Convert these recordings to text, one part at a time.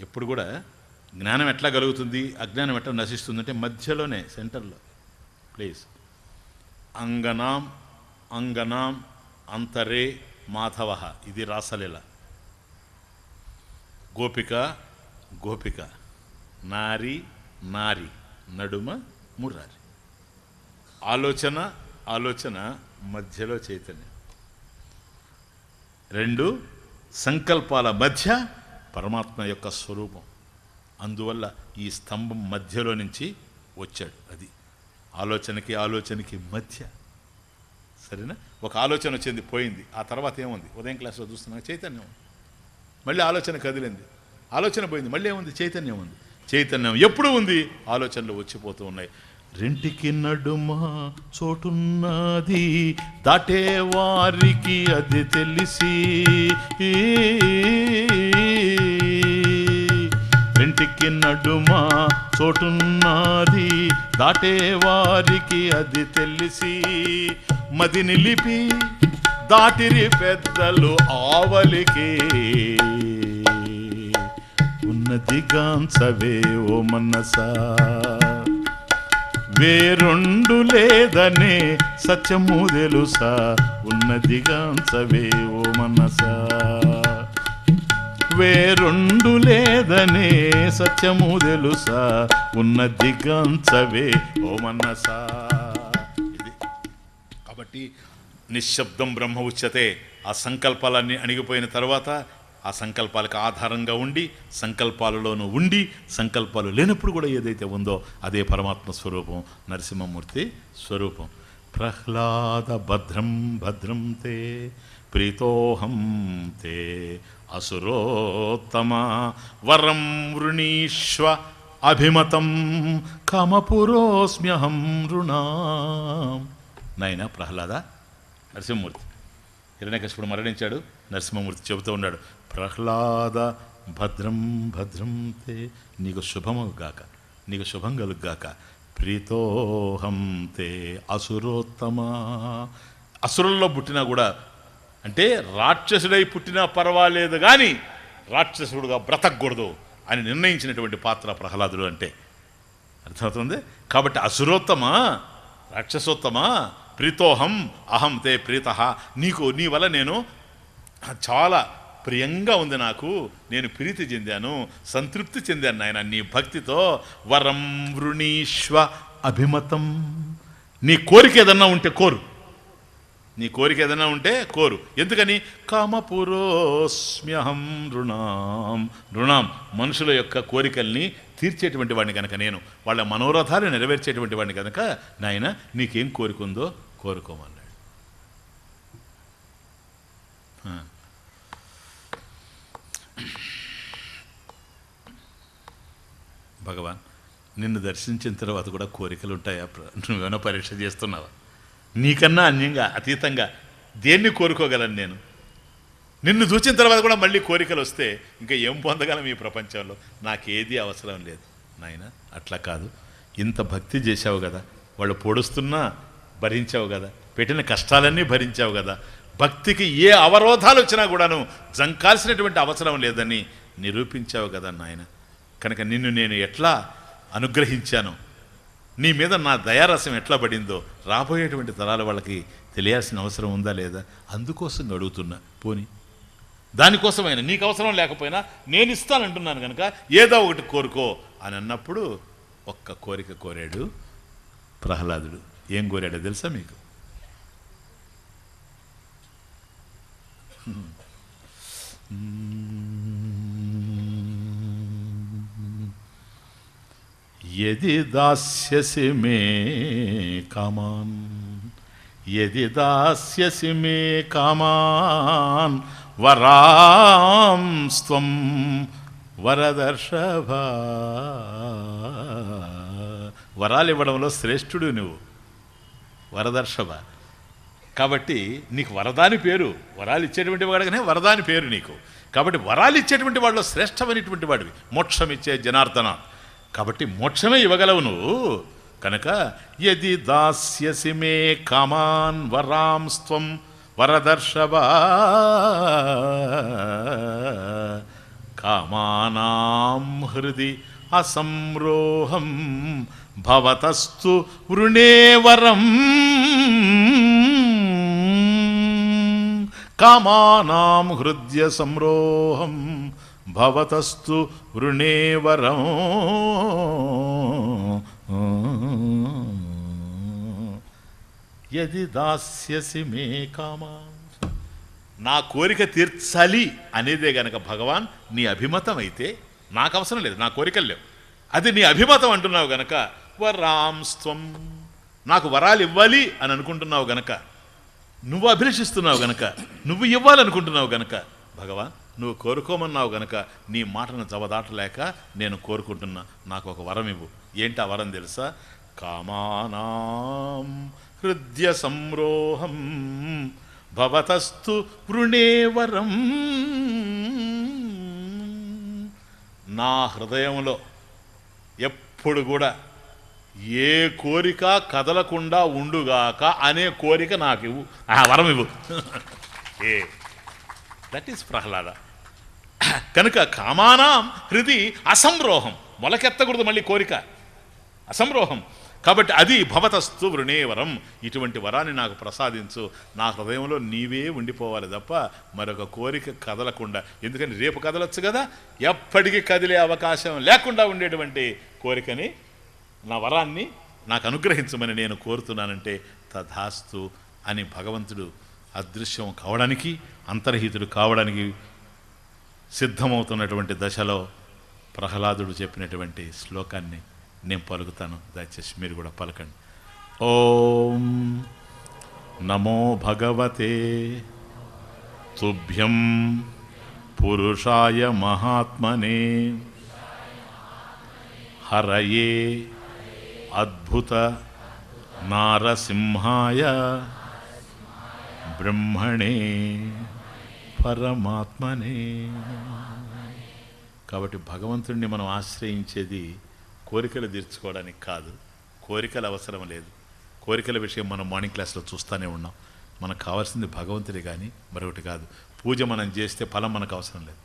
ఎప్పుడు కూడా జ్ఞానం ఎట్లా కలుగుతుంది అజ్ఞానం ఎట్లా నశిస్తుంది అంటే మధ్యలోనే సెంటర్లో ప్లీజ్ అంగనాం అంగనాం అంతరే మాధవ. ఇది రాసలీల. గోపిక గోపిక. నారి నారి. నడుమ మురారి. ఆలోచన ఆలోచన మధ్యలో చైతన్యం. రెండు సంకల్పాల మధ్య పరమాత్మ యొక్క స్వరూపం. అందువల్ల ఈ స్తంభం మధ్యలో నుంచి వచ్చాడు. అది ఆలోచనకి ఆలోచనకి మధ్య. సరేనా? ఒక ఆలోచన వచ్చింది పోయింది. ఆ తర్వాత ఏముంది? ఉదయం క్లాస్లో చూస్తున్నా చైతన్యం ఉంది. మళ్ళీ ఆలోచన కదిలింది. ఆలోచన పోయింది మళ్ళీ ఏముంది? చైతన్యం ఉంది. చైతన్యం ఎప్పుడు ఉంది? ఆలోచనలు వచ్చిపోతూ ఉన్నాయి. రెంటికి నడుమ చోటున్నది దాటే వారికి అది తెలిసి. రెంటికి నడుమ చోటున్నది దాటే వారికి అది తెలిసి. మది నిలిపి దాటిరి పెద్దలు ఆవలికి. ఉన్నది గాంచవే ఓ మనసా. వేరొండు లేదనే సత్యము తెలుసా? ఉన్నది గాంచవే ఓ మనసా. వేరొండు లేదనే సత్యము తెలుసా? ఉన్న దిగంచవే ఓమన్నసా ఇది. కాబట్టి నిశ్శబ్దం బ్రహ్మ ఉచ్యతే ఆ సంకల్పాలన్నీ అణిగిపోయిన తర్వాత ఆ సంకల్పాలకు ఆధారంగా ఉండి సంకల్పాలలోనూ ఉండి సంకల్పాలు లేనప్పుడు కూడా ఏదైతే ఉందో అదే పరమాత్మ స్వరూపం నరసింహమూర్తి స్వరూపం. ప్రహ్లాద భద్రం భద్రం తే ప్రీతోహం తే అసురోత్తమ వరం వృణీష్వ అభిమతం కమపురోస్మ్యహం రుణా నాయన ప్రహ్లాద నరసింహమూర్తి హిరణ్యకశిపుడు మరణించాడు నరసింహమూర్తి చెబుతూ ఉన్నాడు ప్రహ్లాద భద్రం భద్రం తే నీకు శుభము గాక నీకు శుభం కలుగ్గాక ప్రీతోహం తే అసురోత్తమ. అసురుల్లో పుట్టినా కూడా అంటే రాక్షసుడై పుట్టినా పర్వాలేదు కానీ రాక్షసుడుగా బ్రతకూడదు అని నిర్ణయించినటువంటి పాత్ర ప్రహ్లాదుడు అంటే. అర్థమవుతుంది? కాబట్టి అసురోత్తమా రాక్షసోత్తమా ప్రీతోహం అహం తే ప్రీత. నీకు నీ వల్ల నేను చాలా ప్రియంగా ఉంది నాకు. నేను ప్రీతి చెందాను సంతృప్తి చెందాను నాయన. నీ భక్తితో వరం వృణీష్వ అభిమతం. నీ కోరిక ఏదన్నా ఉంటే కోరు. నీ కోరిక ఏదైనా ఉంటే కోరు. ఎందుకని? కామపురోస్మ్యహం రుణాం రుణాం మనుషుల యొక్క కోరికల్ని తీర్చేటువంటి వాడిని కనుక నేను వాళ్ళ మనోరథాలు నెరవేర్చేటువంటి వాడిని కనుక నాయన నీకేం కోరిక ఉందో కోరుకోమన్నాడు. భగవాన్ నిన్ను దర్శించిన తర్వాత కూడా కోరికలు ఉంటాయా ప్ర- నువ్వేమైనా పరీక్ష చేస్తున్నావా? నీకన్నా అన్యంగా అతీతంగా దేన్ని కోరుకోగలను నేను? నిన్ను చూసిన తర్వాత కూడా మళ్ళీ కోరికలు వస్తే ఇంకా ఏం పొందగలం ఈ ప్రపంచంలో? నాకేది అవసరం లేదు. నాయన అట్లా కాదు. ఇంత భక్తి చేశావు కదా. వాళ్ళు పొడుస్తున్నా భరించావు కదా. పెట్టిన కష్టాలన్నీ భరించావు కదా. భక్తికి ఏ అవరోధాలు వచ్చినా కూడాను జంకాల్సినటువంటి అవసరం లేదని నిరూపించావు కదా నాయన. కనుక నిన్ను నేను ఎట్లా అనుగ్రహించాను? నీ మీద నా దయారసం ఎట్లా పడిందో రాబోయేటువంటి తరాల వాళ్ళకి తెలియాల్సిన అవసరం ఉందా లేదా? అందుకోసం అడుగుతున్నా. పోని. దానికోసమైనా నీకు అవసరం లేకపోయినా నేను ఇస్తానంటున్నాను కనుక ఏదో ఒకటి కోరుకో అని అన్నప్పుడు ఒక్క కోరిక కోరాడు ప్రహ్లాదుడు. ఏం కోరాడో తెలుసా మీకు? యది దాస్యసి మే కామాన్ యది దాస్యసి మే కామాన్ వరాంస్త్వం వరదర్శభ వరాలు ఇవ్వడంలో శ్రేష్ఠుడు నువ్వు. వరదర్శభ కాబట్టి నీకు వరదాని పేరు వరాలు ఇచ్చేటువంటి వాడుగానే వరదాని పేరు నీకు. కాబట్టి వరాలు ఇచ్చేటువంటి వాళ్ళు శ్రేష్టమైనటువంటి వాడివి. మోక్షం ఇచ్చే జనార్దన. కాబట్టి మోక్షమే ఇవ్వగలవు నువ్వు. కనుక యది దాస్యసి మే కామాన్ వరాంస్త్వం వరదర్శవా. కామానాం హృది అసంరోహం భవతస్తు వృణేవరం. కామానాం హృదయ సంరోహం భవతస్తు వృణేవరం యది దాస్యసి మే కామా నా కోరిక తీర్చాలి అనేదే గనక భగవాన్ నీ అభిమతం అయితే నాకు అవసరం లేదు నా కోరికలు లేవు. అది నీ అభిమతం అంటున్నావు గనక వరాంస్త్వం నాకు వరాలు ఇవ్వాలి అని అనుకుంటున్నావు గనక నువ్వు అభిలషిస్తున్నావు గనక నువ్వు ఇవ్వాలనుకుంటున్నావు గనక భగవాన్ నువ్వు కోరుకోమన్నావు గనక నీ మాటను జవదాటలేక నేను కోరుకుంటున్నా. నాకు ఒక వరం ఇవ్వు. ఏంటి ఆ వరం తెలుసా? కామానాం హృదయ సంరోహం భవతస్తు వృణేవరం నా హృదయంలో ఎప్పుడు కూడా ఏ కోరిక కదలకుండా ఉండుగాక అనే కోరిక నాకు ఇవ్వు ఆ వరం ఇవ్వు. ఏ దట్ ఈస్ ప్రహ్లాద. కనుక కామానాం హృది అసంరోహం. మొలకెత్తకూడదు మళ్ళీ కోరిక. అసంరోహం. కాబట్టి అది భవతస్తు వృణేవరం. ఇటువంటి వరాన్ని నాకు ప్రసాదించు. నా హృదయంలో నీవే ఉండిపోవాలి తప్ప మరొక కోరిక కదలకుండా. ఎందుకని రేపు కదలొచ్చు కదా. ఎప్పటికీ కదిలే అవకాశం లేకుండా ఉండేటువంటి కోరికని నా వరాన్ని నాకు అనుగ్రహించమని నేను కోరుతున్నానంటే తథాస్తు అని భగవంతుడు అదృశ్యం కావడానికి అంతర్హితుడు కావడానికి సిద్ధమవుతున్నటువంటి దశలో ప్రహ్లాదుడు చెప్పినటువంటి శ్లోకాన్ని నేను పలుకుతాను. దయచేసి మీరు కూడా పలకండి. ఓం నమో భగవతే తుభ్యం పురుషాయ మహాత్మనే హరయే అద్భుత నారసింహాయ బ్రహ్మణే పరమాత్మనే. కాబట్టి భగవంతుడిని మనం ఆశ్రయించేది కోరికలు తీర్చుకోవడానికి కాదు. కోరికలు అవసరం లేదు. కోరికల విషయం మనం మార్నింగ్ క్లాస్లో చూస్తూనే ఉన్నాం. మనకు కావాల్సింది భగవంతుడే కానీ మరొకటి కాదు. పూజ మనం చేస్తే ఫలం మనకు అవసరం లేదు.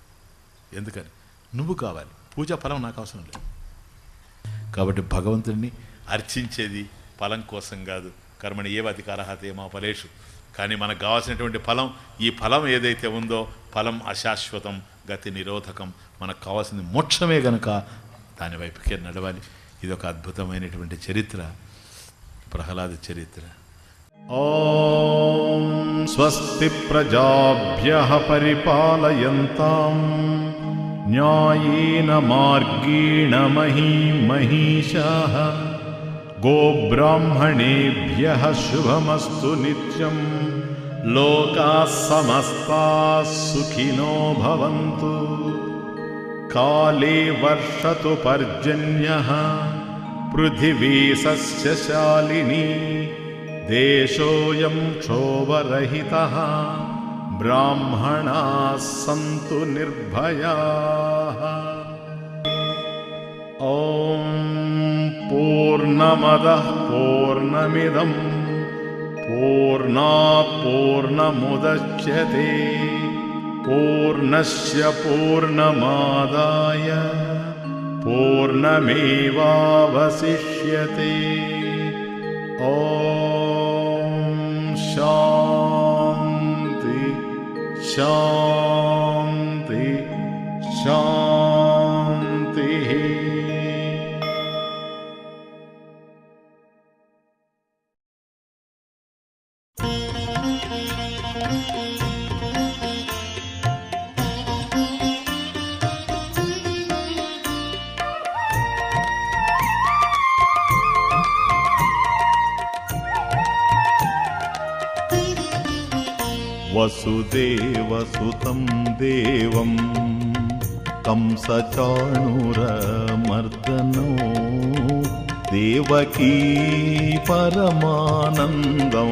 ఎందుకని? నువ్వు కావాలి. పూజ ఫలం నాకు అవసరం లేదు. కాబట్టి భగవంతుడిని అర్చించేది ఫలం కోసం కాదు. కర్మని ఏవ అధికారహత ఏమో ఫలేషు. కానీ మనకు కావాల్సినటువంటి ఫలం ఈ ఫలం ఏదైతే ఉందో ఫలం అశాశ్వతం గతి నిరోధకం మనకు కావాల్సింది మోక్షమే గనుక దాని వైపుకే నడవాలి. ఇది ఒక అద్భుతమైనటువంటి చరిత్ర ప్రహ్లాద చరిత్ర. ఓం స్వస్తి ప్రజాభ్య పరిపాలయంతాం. న్యాయేన మార్గేణ మహీ మహిషా गोब्राह्मणेभ्यः शुभमस्तु नित्यम्। लोकाः समस्ताः सुखिनो भवन्तु। काले वर्षतु पर्जन्यः। पृथिवी सस्यशालिनी देशोऽयं क्षोभरहितः। ब्राह्मणाः सन्तु निर्भयाः। ॐ पूर्णमदः पूर्णमिदम् पूर्णा पूर्णमुदच्यति पूर्णस्य पूर्णमादाय पूर्णमेवावसिष्यते ओन्ति शान्ति। వసుదేవసుతం దేవం కంసచాణురమర్దనో దేవకీ పరమానందం